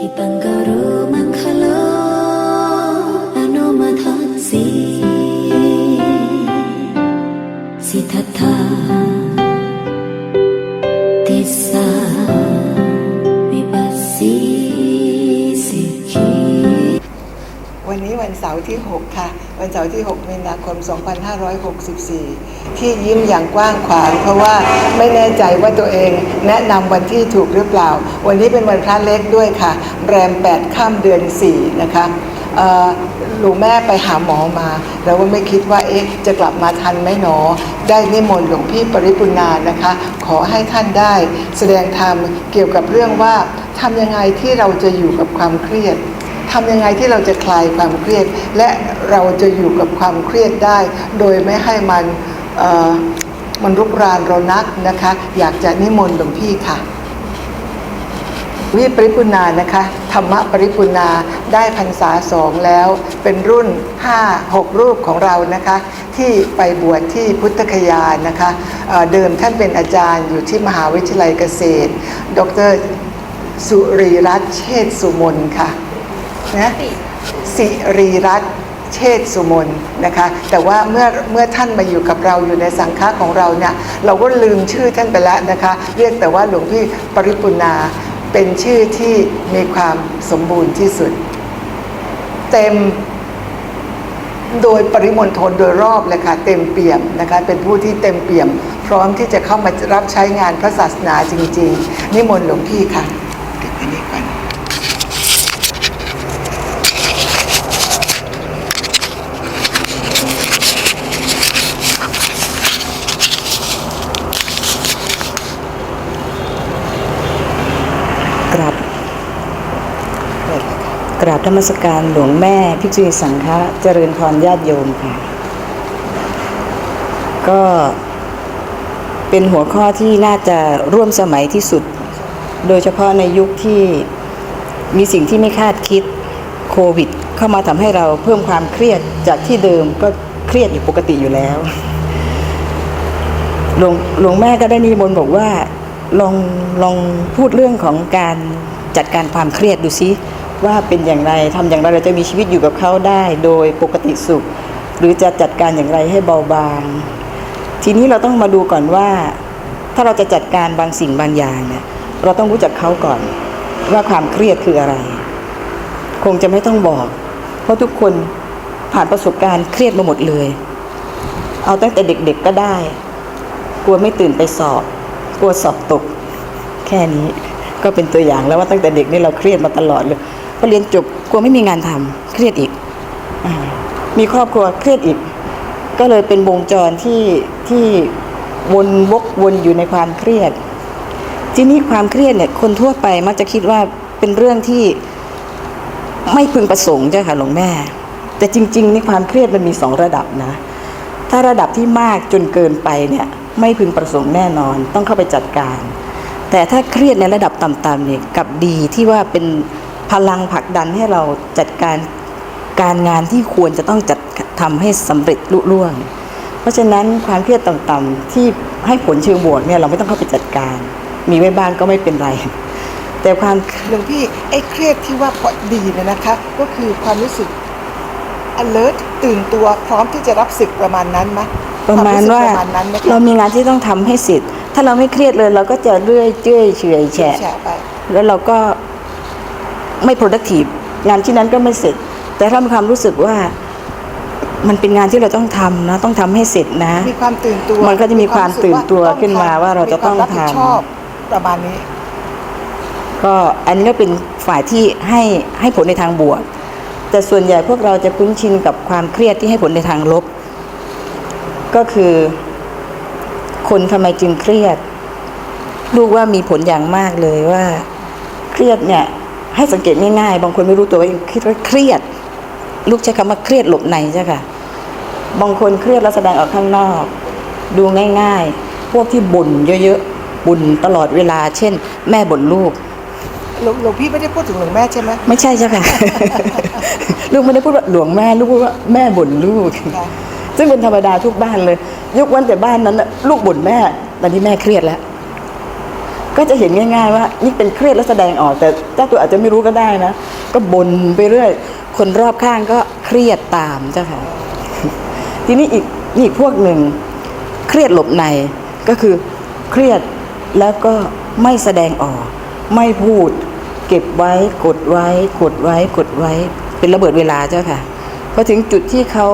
ที่ปังการุมังคโลอนุมาทัสสีสิทธัตถาติสาวิปัสสีสิกีวันนี้วันเสาร์ที่ 6 ค่ะ วันเสาร์ที่ 6 มีนาคม 2564 ที่ยิ้มอย่างกว้างขวาง เพราะว่าไม่แน่ใจว่าตัวเองแนะนำวันที่ถูกหรือเปล่า วันนี้เป็นวันพระเล็กด้วยค่ะ แรม 8 ข้ามเดือน 4 นะคะหลูกแม่ไปหาหมอมา แล้วว่าไม่คิดว่าเอ๊ะจะกลับมาทันไหมหนอ ได้นิมนต์หลวงพี่ปริปุณานะคะ ขอให้ท่านได้แสดงธรรมเกี่ยวกับเรื่องว่าทำยังไงที่เราจะอยู่กับความเครียดทำยังไงที่เราจะคลายความเครียด และเราจะอยู่กับความเครียดได้ โดยไม่ให้มันมันรุกรานเรานักนะคะ อยากจะนิมนต์หลวงพี่ค่ะ วิปริปุนานะคะธรรมปริปุนาได้พรรษาสองแล้ว เป็นรุ่น 5 6 รูปของเรานะคะ ที่ไปบวชที่พุทธคยานะคะเเดิมท่านเป็นอาจารย์อยู่ที่มหาวิทยาลัยเกษตร ดรสุรีรัตน์เชษฐสุมนค่ะนะสิรีรัตน์เชษฐสุมนนะคะ แต่ว่าเมื่อเมื่อท่านมาอยู่กับเราอยู่ในสังฆะของเราเนี่ยเราก็ลืมชื่อท่านไปแล้วนะคะ เรียกแต่ว่าหลวงพี่ปริปุนา เป็นชื่อที่มีความสมบูรณ์ที่สุด เต็มโดยปริมณฑลโดยรอบเลยค่ะเต็มเปี่ยมนะคะเป็นผู้ที่เต็มเปี่ยม พร้อมที่จะเข้ามารับใช้งานพระศาสนาจริง ๆ นิมนต์หลวงพี่ค่ะเก็บอันนี้ก่อน กราบ เปิดเลยค่ะ กราบธรรมสการหลวงแม่ภิกษุณีสังฆะเจริญพรญาติโยมค่ะ ก็เป็นหัวข้อที่น่าจะร่วมสมัยที่สุด โดยเฉพาะในยุคที่มีสิ่งที่ไม่คาดคิดโควิด เข้ามาทำให้เราเพิ่มความเครียดจากที่เดิมก็เครียดอยู่ปกติอยู่แล้ว หลวงหลวงแม่ก็ได้นิมนต์บอกว่าลองลองพูดเรื่องของการจัดการความเครียดดูซิ ว่าเป็นอย่างไรทำอย่างไรเราจะมีชีวิตอยู่กับเขาได้ โดยปกติสุข หรือจะจัดการอย่างไรให้เบาบาง ทีนี้เราต้องมาดูก่อนว่า ถ้าเราจะจัดการบางสิ่งบางอย่างเนี่ยเราต้องรู้จักเขาก่อนว่าความเครียดคืออะไร คงจะไม่ต้องบอก เพราะทุกคนผ่านประสบการณ์เครียดมาหมดเลย เอาตั้งแต่เด็กๆก็ได้ กลัวไม่ตื่นไปสอบ กลัวสอบตก แค่นี้ก็เป็นตัวอย่างแล้วว่าตั้งแต่เด็กนี่เราเครียดมาตลอดเลย พอเรียนจบกลัวไม่มีงานทำเครียดอีกอมีครอบครัวเครียดอีก ก็เลยเป็นวงจรที่ที่วนวกวนอยู่ในความเครียด ทีนี้ความเครียดเนี่ยคนทั่วไปมักจะคิดว่าเป็นเรื่องที่ไม่พึงประสงค์เจ้าค่ะหลวงแม่ แต่จริงๆนี่ความเครียดมันมีสองระดับนะ ถ้าระดับที่มากจนเกินไปเนี่ย ไม่พึงประสงค์แน่นอน ต้องเข้าไปจัดการ แต่ถ้าเครียดในระดับต่ำๆเนี่ยกับดีที่ว่าเป็น พลังผลักดันให้เราจัดการการงานที่ควรจะต้องจัดทำให้สำเร็จลุล่วง เพราะฉะนั้นความเครียดต่ำๆที่ให้ผลเชิงบวกเนี่ยเราไม่ต้องเข้าไปจัดการ มีไว้บ้างก็ไม่เป็นไร แต่ความหลวงพี่ไอ้เครียดที่ว่าพอดีเนี่ยนะคะ ก็คือความรู้สึก alert ตื่นตัวพร้อมที่จะรับศึกประมาณนั้นไหมประมาณคสึกว่าประมาณนั้นไหมคะเรามีงานที่ต้องทำให้เสร็จถ้าเราไม่เครียดเลยเราก็จะเรื่อยเจื่อยเฉอยแฉะแฉะไปแล้วเราก็ ไม่ productive งานที่นั้นก็ไม่เสร็จ แต่ถ้ามีความรู้สึกว่ามันเป็นงานที่เราต้องทำนะต้องทำให้เสร็จนะ มีความตื่นตัว มันก็จะมีความตื่นตัวขึ้นมาว่าเราจะต้องมีควมรับผิดทำชอบประมาณนี้ ก็อันนี้ก็เป็นฝ่ายที่ให้ให้ผลในทางบวก แต่ส่วนใหญ่พวกเราจะคุ้นชินกับความเครียดที่ให้ผลในทางลบ ก็คือ คนทำไมจึงเครียด ลูกว่ามีผลอย่างมากเลยว่า เครียดเนี่ย ให้สังเกตง่ายๆ บางคนไม่รู้ตัวว่าคิดว่าเครียด ลูกใช้คำว่าเครียดหลบในใช่ค่ะ บางคนเครียดแล้วแสดงออกข้างนอก ดูง่ายๆ พวกที่บ่นเยอะๆบ่นตลอดเวลา เช่น แม่บ่นลูกหลวงหลวงพี่ไม่ได้พูดถึงหลวงแม่ใช่ไหมไม่ใช่ใช่ค่ะ ลูกไม่ได้พูดว่าหลวงแม่ลูกพูดว่าแม่บ่นลูกค่ะซึ่งเป็นธรรมดาทุกบ้านเลย ยกเว้นแต่บ้านนั้นน่ะลูกบ่นแม่ตอนนี้แม่เครียดแล้ว ก็จะเห็นง่าย ๆ ว่านี่เป็นเครียดแล้วแสดงออก แต่เจ้าตัวอาจจะไม่รู้ก็ได้นะ ก็บ่นไปเรื่อย คนรอบข้างก็เครียดตามเจ้าค่ะ ทีนี้อีกนี่อีกพวกหนึ่งเครียดหลบในก็คือเครียดแล้วก็ไม่แสดงออก ไม่พูด เก็บไว้กดไว้ กดไว้ กดไว้ เป็นระเบิดเวลาเจ้าค่ะพอถึงจุดที่เขา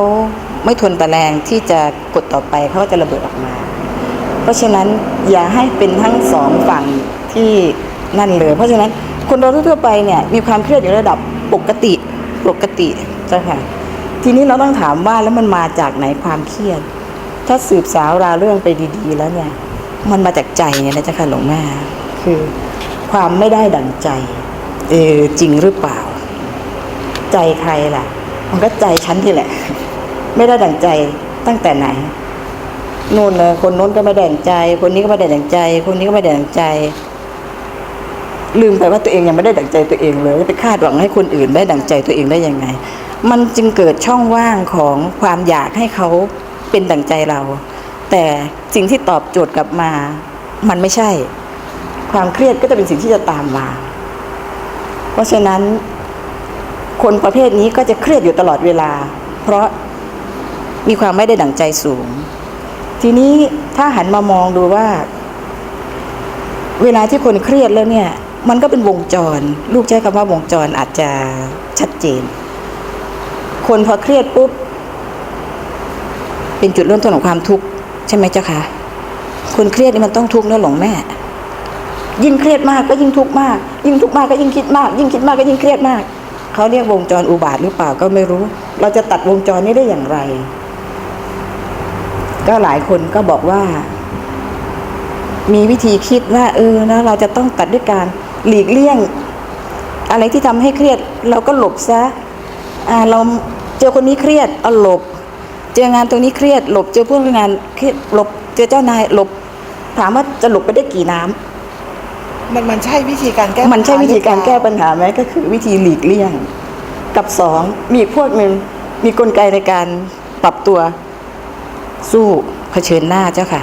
ไม่ทนตะแรงที่จะกดต่อไปเขาก็จะระเบิดออกมา เพราะฉะนั้นอย่าให้เป็นทั้งสองฝั่งที่นั่นเลย เพราะฉะนั้นคนเราทั่วไปเนี่ยมีความเครียดอยู่ระดับปกติปกติจ้าค่ะทีนี้เราต้องถามว่าแล้วมันมาจากไหนความเครียด ถ้าสืบสาวราเรื่องไปดีๆ แล้วเนี่ย มันมาจากใจเนี่ยนะจ้าค่ะหลวงแม่คือความไม่ได้ดั่งใจเออจริงหรือเปล่า ใจใครล่ะ มันก็ใจฉันที่แหละ ไม่ได้ดั่งใจตั้งแต่ไหน นู่นเลยคนโน้นก็ไม่ได้ดั่งใจ คนนี้ก็ไม่ได้ดั่งใจ คนนี้ก็ไม่ได้ดั่งใจ ลืมไปว่าตัวเองยังไม่ได้ดั่งใจตัวเองเลยไปคาดหวังให้คนอื่นได้ดั่งใจตัวเองได้ยังไง มันจึงเกิดช่องว่างของความอยากให้เขาเป็นดั่งใจเรา แต่สิ่งที่ตอบโจทย์กลับมา มันไม่ใช่ ความเครียดก็จะเป็นสิ่งที่จะตามมา เพราะฉะนั้น คนประเภทนี้ก็จะเครียดอยู่ตลอดเวลา เพราะมีความไม่ได้ดั่งใจสูง ทีนี้ถ้าหันมามองดูว่า เวลาที่คนเครียดแล้วเนี่ย มันก็เป็นวงจร ลูกใช้คำว่าวงจรอาจจะชัดเจน คนพอเครียดปุ๊บ เป็นจุดเริ่มต้นของความทุกข์ใช่ไหมเจ้าคะคนเครียดนี่มันต้องทุกข์นะหลวงแม่ ยิ่งเครียดมากก็ยิ่งทุกข์มาก ยิ่งทุกข์มากก็ยิ่งคิดมาก ยิ่งคิดมากก็ยิ่งเครียดมากเขาเรียกวงจรอุบาทหรือเปล่าก็ไม่รู้ เราจะตัดวงจรนี้ได้อย่างไร ก็หลายคนก็บอกว่า มีวิธีคิดว่าเออนะเราจะต้องตัดด้วยการหลีกเลี่ยง อะไรที่ทำให้เครียด เราก็หลบซะอ่าเราเจอคนนี้เครียดเอาหลบ เจองานตรงนี้เครียด หลบเจอเพื่อนร่วมงานเครียดหลบเจอเจ้านายหลบ ถามว่าจะหลบไปได้กี่น้ำมันมันใช่วิธีการแก้มันใช่วิธีการแก้ปัญปัญหาไหมก็คือวิธีหลีกเลี่ยง กับสองมีอีกพวกหนึ่งมีกลไกในการปรับตัว สู้เผชิญหน้าเจ้าค่ะ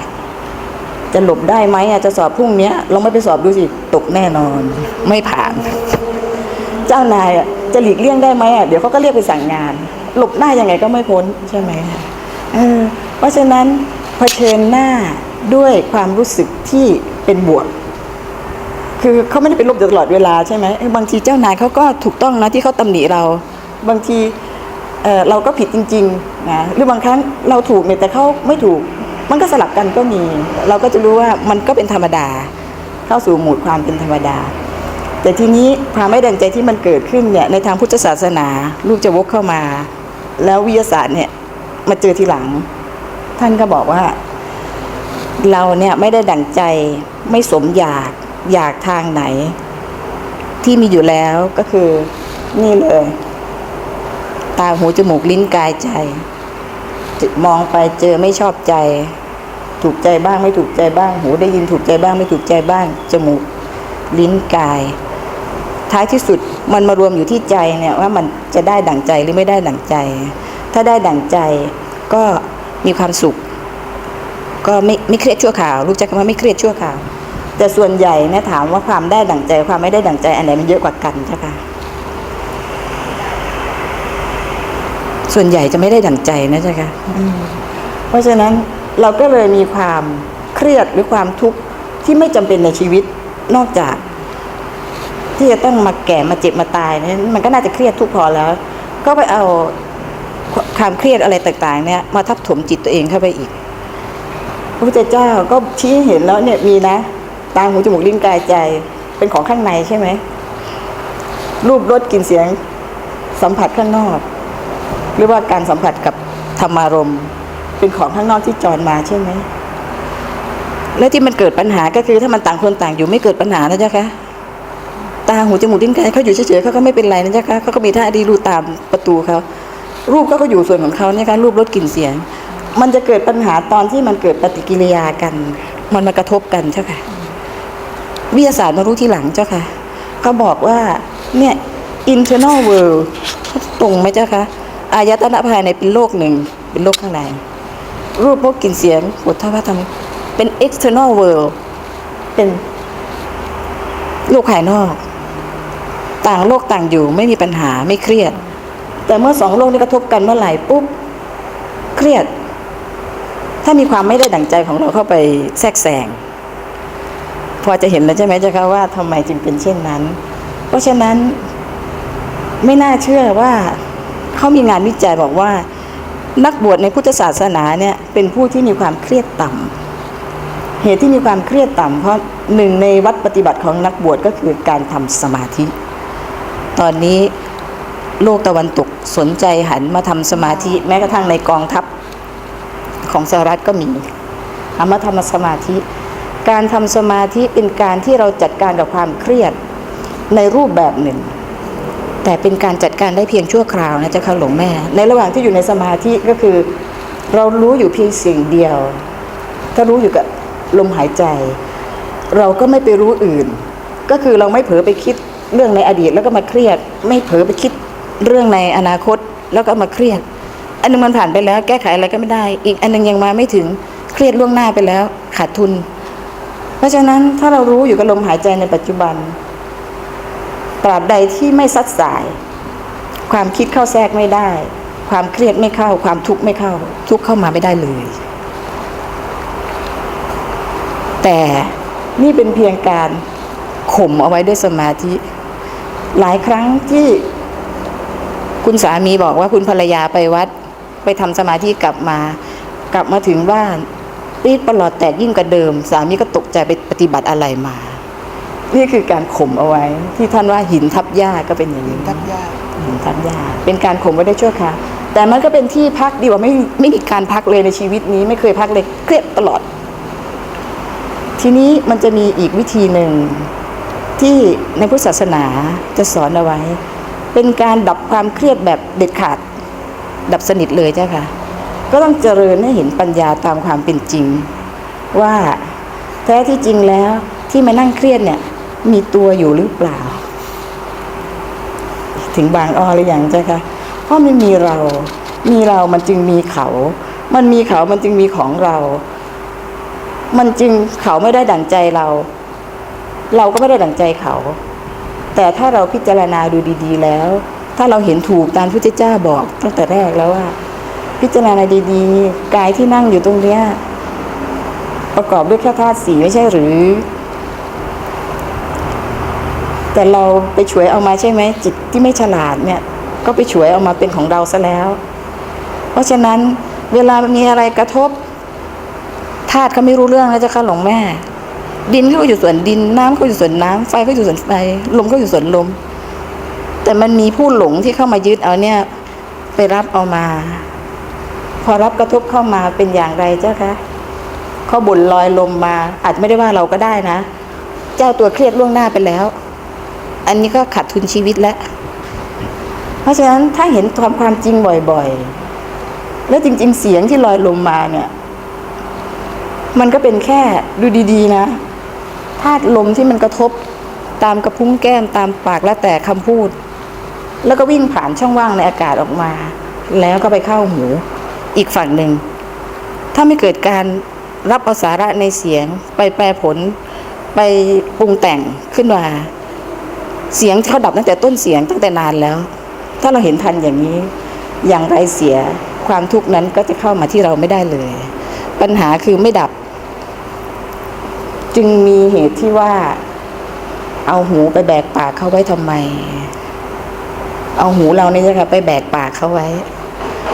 จะหลบได้ไหมอะจะสอบพรุ่งเนี้ยลองไม่ไปสอบดูสิตกแน่นอน ไม่ผ่าน เจ้านายอะจะหลีกเลี่ยงได้ไหมอะเดี๋ยวเขาก็เรียกไปสั่งงาน หลบหน้ายังไงก็ไม่พ้นใช่ไหมเออเพราะฉะนั้นเผชิญหน้าด้วยความรู้สึกที่เป็นบวกคือเขาไม่ได้เป็นลบตลอดเวลาใช่ไหมบางทีเจ้านายเขาก็ถูกต้องนะที่เขาตำหนิเรา บางที เเราก็ผิดจริงๆนะหรือบางครั้งเราถูกเนี่ยแต่เขาไม่ถูก มันก็สลับกันก็มี เราก็จะรู้ว่ามันก็เป็นธรรมดา เข้าสู่หมดความเป็นธรรมดา แต่ทีนี้ความไม่ดังใจที่มันเกิดขึ้นเนี่ยในทางพุทธศาสนา ลูกจะวกเข้ามา แล้ววิทยาศาสตร์เนี่ยมาเจอทีหลัง ท่านก็บอกว่า เราเนี่ยไม่ได้ดั่งใจไม่สมอยากอยากทางไหน ที่มีอยู่แล้วก็คือนี่เลยาหูจมูกลิ้นกายใจ มองไปเจอไม่ชอบใจ ถูกใจบ้างไม่ถูกใจบ้าง หูได้ยินถูกใจบ้างไม่ถูกใจบ้าง จมูกลิ้นกาย ท้ายที่สุดมันมารวมอยู่ที่ใจเนี่ยว่ามันจะได้ดั่งใจหรือไม่ได้ดั่งใจ ถ้าได้ดั่งใจก็มีความสุข ก็ไม่ไม่เครียดชั่วข่าวรู้จักคำว่าไม่เครียดชั่วข่าวแต่ส่วนใหญ่เนะถามว่าความได้ดั่งใจความไม่ได้ดั่งใจอันไหนมันเยอะกว่ากันใช่ปะ ส่วนใหญ่จะไม่ได้ดั่งใจนะใช่คะอืมเพราะฉะนั้นเราก็เลยมีความเครียดหรือความทุกข์ที่ไม่จำเป็นในชีวิตนอกจาก ที่จะต้องมาแก่มาเจ็บมาตายนี่ยมันก็น่าจะเครียดทุกพอแล้ว ก็ไปเอาความเครียดอะไรต่างๆ เนี่ย มาทับถมจิตตัวเองเข้าไปอีกพระพุทธเจ้าก็ชี้เห็นแล้วเนี่ยมีนะตาหูจมูกลิ้นกายใจเป็นของข้างในใช่ไหมรูปรสกลิ่นเสียงสัมผัสข้างนอก หรือว่าการสัมผัสกับธรรมารมณ์เป็นของข้างนอกที่จรมาใช่ไหมแล้วที่มันเกิดปัญหาก็คือถ้ามันต่างคนต่างอยู่ไม่เกิดปัญหานะเจ้าคะตาหูจมูกลิ้นกายเขาอยู่เฉยๆเขาก็ไม่เป็นไรนะเจ้าคะเขาก็มีท่าดีรูตามประตูเขารูปเขาก็อยู่ส่วนของเขาเนี่ยคะรูปรสกลิ่นเสียง มันจะเกิดปัญหาตอนที่มันเกิดปฏิกิริยากัน มันมากระทบกันเจ้าค่ะ วิทยาศาสตร์มารู้ที่หลังเจ้าค่ะเขาบอกว่าเนี่ย internal world ตรงไหมเจ้าคะ อายตนะภายในเป็นโลกหนึ่ง เป็นโลกข้างใน รูปพวกกลิ่นเสียงบททวารธรรมเป็น external world เป็นโลกภายนอก ต่างโลกต่างอยู่ไม่มีปัญหาไม่เครียด แต่เมื่อสองโลกนี้กระทบกันเมื่อไหร่ปุ๊บเครียด ถ้ามีความไม่ได้ดั่งใจของเราเข้าไปแทรกแซงพอจะเห็นแล้วใช่ไหมเจ้าคะว่าทำไมจึงเป็นเช่นนั้น เพราะฉะนั้นไม่น่าเชื่อว่า เขามีงานวิจัยบอกว่า นักบวชในพุทธศาสนาเนี่ยเป็นผู้ที่มีความเครียดต่ำเหตุที่มีความเครียดต่ำเพราะหนึ่งในวัดปฏิบัติของนักบวชก็คือการทำสมาธิ ตอนนี้โลกตะวันตกสนใจหันมาทำสมาธิแม้กระทั่งในกองทัพของสหรัฐก็มีหันมาทำสมาธิ การทำสมาธิเป็นการที่เราจัดการกับความเครียดในรูปแบบหนึ่ง แต่เป็นการจัดการได้เพียงชั่วคราวนะเจ้าค่ะหลวงแม่ ในระหว่างที่อยู่ในสมาธิก็คือ เรารู้อยู่เพียงสิ่งเดียวถ้ารู้อยู่กับลมหายใจ เราก็ไม่ไปรู้อื่น ก็คือเราไม่เผลอไปคิดเรื่องในอดีตแล้วก็มาเครียด ไม่เผลอไปคิดเรื่องในอนาคตแล้วก็มาเครียด อันหนึงมันผ่านไปแล้ว แก้ไขอะไรก็ไม่ได้ อีกอันหนึงยังมาไม่ถึงเครียดล่วงหน้าไปแล้วขาดทุน เพราะฉะนั้นถ้าเรารู้อยู่กับลมหายใจในปัจจุบัน ตราบใดที่ไม่ซัดสาย ความคิดเข้าแทรกไม่ได้ ความเครียดไม่เข้า ความทุกข์ไม่เข้า ทุกข์เข้ามาไม่ได้เลย แต่นี่เป็นเพียงการข่มเอาไว้ด้วยสมาธิ หลายครั้งที่คุณสามีบอกว่าคุณภรรยาไปวัด ไปทำสมาธิกลับมา กลับมาถึงบ้านปีดประหลอดแตกยิ่งกว่าเดิม สามีก็ตกใจไปปฏิบัติอะไรมา นี่คือการข่มเอาไว้ ที่ท่านว่าหินทับหญ้าก็เป็นอย่างนี้ทับยากหินทับหญ้าเป็นการข่มไว้ได้ชั่วคราวแต่มันก็เป็นที่พักดีกว่าไม่ไม่มีการพักเลยในชีวิตนี้ ไม่เคยพักเลยเครียดตลอด ทีนี้มันจะมีอีกวิธีหนึ่งที่ในพุทธศาสนาจะสอนเอาไว้ เป็นการดับความเครียดแบบเด็ดขาด ดับสนิทเลยเจ้าค่ะ ก็ต้องเจริญให้เห็นปัญญาตามความเป็นจริง ว่าแท้ที่จริงแล้วที่มานั่งเครียดเนี่ย มีตัวอยู่หรือเปล่า ถึงบางอ้อหรือยังเจ้าคะเพราะไม่มีเรา มีเรามันจึงมีเขา มันมีเขามันจึงมีของเรา มันจึงเขาไม่ได้ดั่งใจเรา เราก็ไม่ได้ดั่งใจเขา แต่ถ้าเราพิจารณาดูดีๆแล้ว ถ้าเราเห็นถูกตามพุทธเจ้าบอกตั้งแต่แรกแล้วว่า พิจารณาดีๆกายที่นั่งอยู่ตรงเนี้ยประกอบด้วยแค่ธาตุสีไม่ใช่หรือ แต่เราไปฉวยเอามาใช่ไหมจิตที่ไม่ฉลาดเนี่ย ก็ไปฉวยเอามาเป็นของเราซะแล้ว เพราะฉะนั้นเวลามีอะไรกระทบธาตุเขาไม่รู้เรื่องนะเจ้าค่ะหลวงแม่ ดินเขาอยู่ส่วนดินน้ำเขาอยู่ส่วนน้ำไฟเขาอยู่ส่วนไฟลมเขาอยู่ส่วนลม แต่มันมีผู้หลงที่เข้ามายึดเอาเนี่ย ไปรับเอามา พอรับกระทบเข้ามาเป็นอย่างไรเจ้าคะเขาบ่นลอยลมมา อาจไม่ได้ว่าเราก็ได้นะ เจ้าตัวเครียดล่วงหน้าไปแล้ว อันนี้ก็ขาดทุนชีวิตแล้ว เพราะฉะนั้นถ้าเห็นความความจริงบ่อยๆ แล้วจริง ๆ เสียงที่ลอยลมมาเนี่ย มันก็เป็นแค่ดูดี ๆ นะธาตุลมที่มันกระทบตามกระพุ้งแก้มตามปากแล้วแต่คำพูด แล้วก็วิ่งผ่านช่องว่างในอากาศออกมา แล้วก็ไปเข้าหูอีกฝั่งหนึ่ง ถ้าไม่เกิดการรับเอาสาระในเสียงไปแปลผลไปปรุงแต่งขึ้นมา เสียงเขาดับตั้งแต่ต้นเสียงตั้งแต่นานแล้ว ถ้าเราเห็นทันอย่างนี้ อย่างไรเสียความทุกข์นั้นก็จะเข้ามาที่เราไม่ได้เลย ปัญหาคือไม่ดับ จึงมีเหตุที่ว่า เอาหูไปแบกปากเขาไว้ทำไม เอาหูเราเนี่ยนะคะไปแบกปากเขาไว้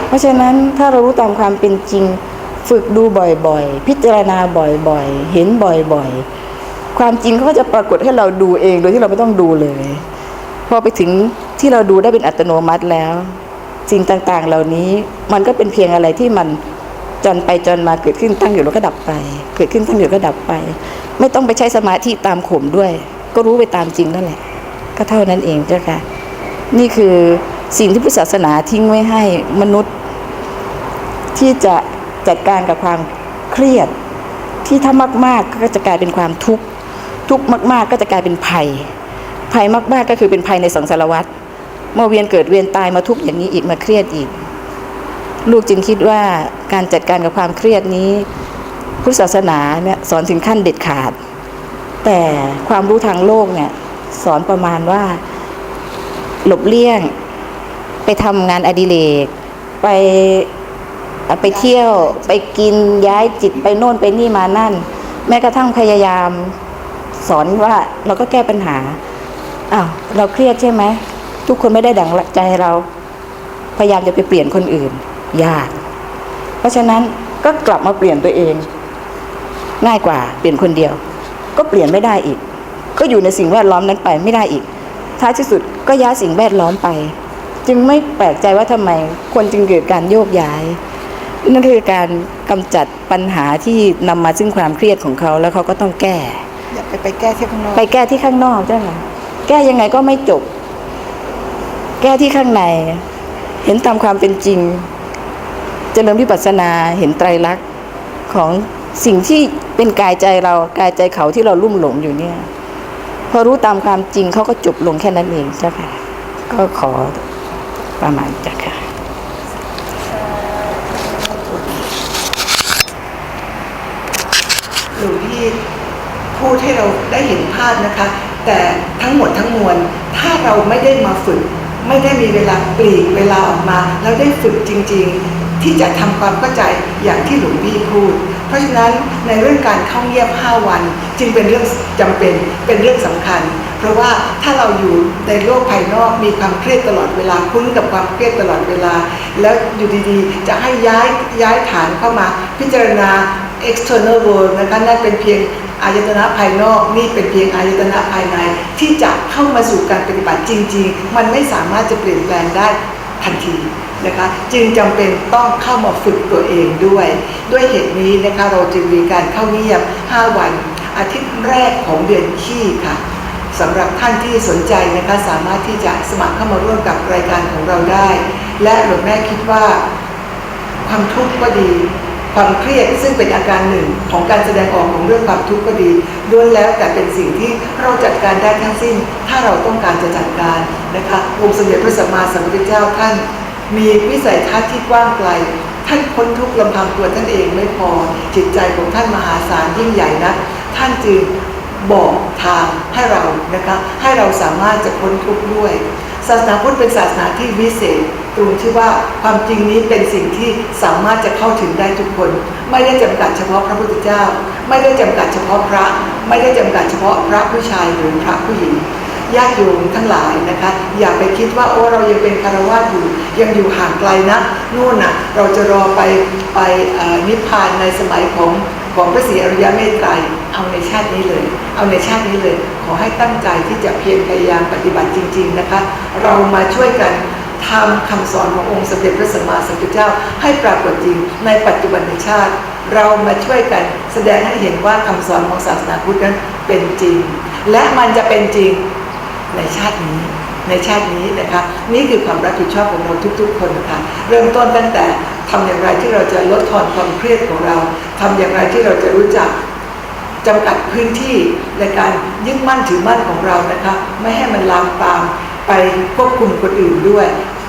เพราะฉะนั้นถ้าเรารู้ตามความเป็นจริง ฝึกดูบ่อยๆ พิจารณาบ่อยๆ เห็นบ่อยๆ ความจริงเขาก็จะปรากฏให้เราดูเองโดยที่เราไม่ต้องดูเลย พอไปถึงที่เราดูได้เป็นอัตโนมัติแล้ว สิ่งต่างๆ เหล่านี้มันก็เป็นเพียงอะไรที่มันจนไปจนมาเกิดขึ้นตั้งอยู่แล้วก็ดับไป เกิดขึ้นตั้งอยู่แล้วก็ดับไป ไม่ต้องไปใช้สมาธิตามข่มด้วย ก็รู้ไปตามจริงนั่นแหละ ก็เท่านั้นเองเจ้าค่ะ นี่คือสิ่งที่พุทธศาสนาทิ้งไว้ให้มนุษย์ ที่จะจัดการกับความเครียดที่ถ้ามากๆก็จะกลายเป็นความทุกข์ ทุกข์มาก ๆ ก็จะกลายเป็นภัย ภัยมากๆก็คือเป็นภัยในสังสารวัฏเมื่อเวียนเกิดเวียนตายมาทุกข์อย่างนี้อีกมาเครียดอีก ลูกจึงคิดว่าการจัดการกับความเครียดนี้พุทธศาสนาเนี่ยสอนถึงขั้นเด็ดขาด แต่ความรู้ทางโลกเนี่ยสอนประมาณว่าหลบเลี่ยง ไปทำงานอดิเรก ไปไปเที่ยวไปกินย้ายจิตไปโน่นไปนี่มานั่น แม้กระทั่งพยายาม สอนว่าเราก็แก้ปัญหาอ้าวเราเครียดใช่ไหมทุกคนไม่ได้ดังใจเรา พยายามจะไปเปลี่ยนคนอื่นยากเพราะฉะนั้นก็กลับมาเปลี่ยนตัวเอง ง่ายกว่าเปลี่ยนคนเดียว ก็เปลี่ยนไม่ได้อีก ก็อยู่ในสิ่งแวดล้อมนั้นไปไม่ได้อีก ท้ายที่สุดก็ย้ายสิ่งแวดล้อมไป จึงไม่แปลกใจว่าทำไมคนจึงเกิดการโยกย้าย นั่นคือการกำจัดปัญหาที่นำมาซึ่งความเครียดของเขาแล้วเขาก็ต้องแก้ อย่าไปไปแก้ที่ข้างนอกไปแก้ที่ข้างนอกใช่ไหมแก้ยังไงก็ไม่จบ แก้ที่ข้างใน เห็นตามความเป็นจริง เจริญวิปัสสนาเห็นไตรลักษณ์ของสิ่งที่เป็นกายใจเรากายใจเขาที่เราลุ่มหลงอยู่เนี่ย พอรู้ตามความจริงเขาก็จบลงแค่นั้นเองเจ้าค่ะ ก็ขอประมาณจ้ะค่ะ หลวงพี่ พูดให้เราได้เห็นภาพนะคะ แต่ทั้งหมดทั้งมวลถ้าเราไม่ได้มาฝึก ไม่ได้มีเวลาปลีกเวลาออกมา แล้วได้ฝึกจริง ๆ ที่จะทำความเข้าใจอย่างที่หลวงพี่พูด เพราะฉะนั้นในเรื่องการเข้าเงียบ 5 วัน จึงเป็นเรื่องจำเป็นเป็นเรื่องสำคัญ เพราะว่าถ้าเราอยู่ในโลกภายนอกมีความเครียดตลอดเวลาคุ้นกับความเครียดตลอดเวลา แล้วอยู่ดีๆ จะให้ย้ายย้ายฐานเข้ามา พิจารณา external world นะคะนั่นเป็นเพียง อายตนะภายนอกนี่เป็นเพียงอายตนะภายใน ที่จะเข้ามาสู่การปฏิบัติจริง ๆ มันไม่สามารถจะเปลี่ยนแปลงได้ทันทีนะคะจึงจำเป็นต้องเข้ามาฝึกตัวเองด้วย ด้วยเหตุนี้นะคะเราจึงมีการเข้าเงียบ5วัน อาทิตย์แรกของเดือนขี้ค่ะสำหรับท่านที่สนใจนะคะสามารถที่จะสมัครเข้ามาร่วมกับรายการของเราได้ และหลวงแม่คิดว่าความทุกข์ก็ดี ความเครียดซึ่งเป็นอาการหนึ่งของการแสดงออกของเรื่องความทุกข์ก็ดีล้วนแล้วแต่เป็นสิ่งที่เราจัดการได้ทั้งสิ้น ถ้าเราต้องการจะจัดการนะคะองค์สมเด็จพระสัมมาสัมพุทธเจ้าท่าน มีวิสัยทัศน์ที่กว้างไกลท่านพ้นทุกข์ลำพังตัวท่านเองไม่พอ จิตใจของท่านมหาศาลยิ่งใหญ่นะท่านจึงบอกทางให้เรานะคะให้เราสามารถจะพ้นทุกข์ด้วย ศาสนาพุทธเป็นศาสนาที่วิเศษตรงที่ว่าความจริงนี้เป็นสิ่งที่สามารถจะเข้าถึงได้ทุกคน ไม่ได้จำกัดเฉพาะพระพุทธเจ้า ไม่ได้จำกัดเฉพาะพระ ไม่ได้จำกัดเฉพาะพระผู้ชายหรือพระผู้หญิงญาติโยมทั้งหลายนะคะ อย่าไปคิดว่าโอ้เรายังเป็นคารวะอยู่ ยังอยู่ห่างไกลนะนู่นน่ะเราจะรอไปไปนิพพานในสมัยของ ของพระศรีอริยเมตไตรเอาในชาตินี้เลย เอาในชาตินี้เลย ขอให้ตั้งใจที่จะเพียรพยายามปฏิบัติจริง ๆนะคะ เรามาช่วยกันทำคำสอนขององค์สมเด็จพระสัมมาสัมพุทธเจ้า ให้ปรากฏจริงในปัจจุบันชาติ เรามาช่วยกันแสดงให้เห็นว่าคำสอนของศาสนาพุทธนั้นเป็นจริง และมันจะเป็นจริงในชาตินี้ในชาตินี้นะคะ นี่คือความรับผิดชอบของเราทุก ๆ คนค่ะเริ่มต้นตั้งแต่ ทำอย่างไรที่เราจะลดทอนความเครียดของเราทำอย่างไรที่เราจะรู้จักจำกัดพื้นที่ในการยึดมั่นถือมั่นของเรานะคะ ไม่ให้มันลามปามไปควบคุมคนอื่นด้วย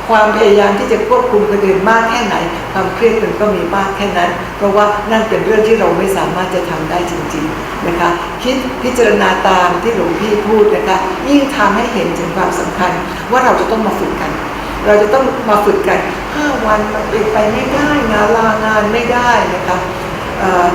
ความพยายามที่จะควบคุมคนอื่นมากแค่ไหน ความเครียดมันก็มีมากแค่นั้น เพราะว่านั่นเป็นเรื่องที่เราไม่สามารถจะทำได้จริง ๆนะคะ คิดพิจารณาตามที่หลวงพี่พูดนะคะยิ่งทำให้เห็นถึงความสำคัญว่าเราจะต้องมาฝึกกัน เราจะต้องมาฝึกกัน5วันมันเป็นไปไม่ได้งานลางานไม่ได้นะคะเอ่อ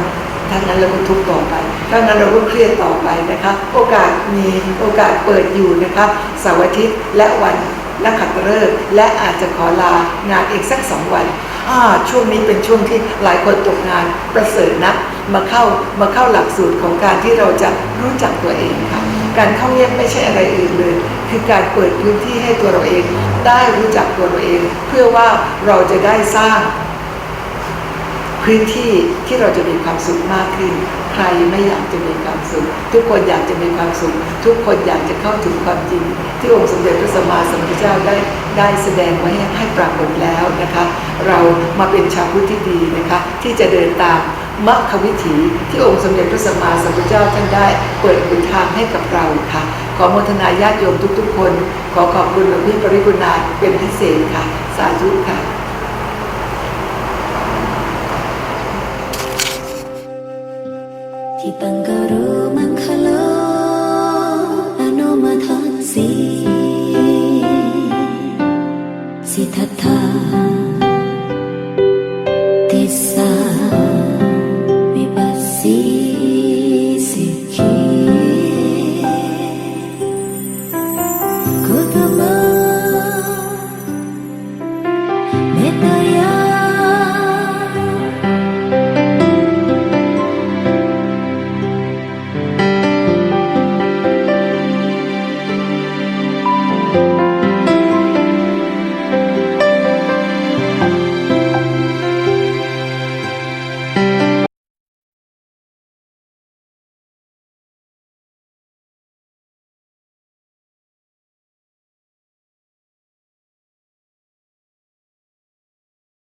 ถ้างั้นเราก็ทุกข์ต่อไปถ้างั้นเราก็เครียดต่อไปนะคะ โอกาสมีโอกาสเปิดอยู่นะคะเสาร์อาทิตย์และวันและขัตฤกษ์และอาจจะขอลางานอีกสักสองวันอ่าช่วงนี้เป็นช่วงที่หลายคนตกงานประเสริฐนักมาเข้ามาเข้าหลักสูตรของการที่เราจะรู้จักตัวเองค่ะการเข้าเงียบไม่ใช่อะไรอื่นเลย คือการเปิดพื้นที่ให้ตัวเราเอง ได้รู้จักตัวเราเอง เพื่อว่าเราจะได้สร้าง พื้นที่ที่เราจะมีความสุขมากขึ้น ใครไม่อยากจะมีความสุข ทุกคนอยากจะมีความสุข ทุกคนอยากจะเข้าถึงความจริง ที่องค์สมเด็จพระสัมมาสัมพุทธเจ้าได้ได้แสดงไว้ให้ปรากฏแล้วนะคะ เรามาเป็นชาวพุทธที่ดีนะคะ ที่จะเดินตาม มรรควิถีที่องค์สมเด็จพระสัมมาสัมพุทธเจ้าท่านได้เปิดหนทางให้กับเราค่ะ ขอโมทนาญาติโยมทุกๆ คน ขอขอบคุณหลวงพี่ปริกุณาเป็นพิเศษค่ะ สาธุค่ะที่ตั้งก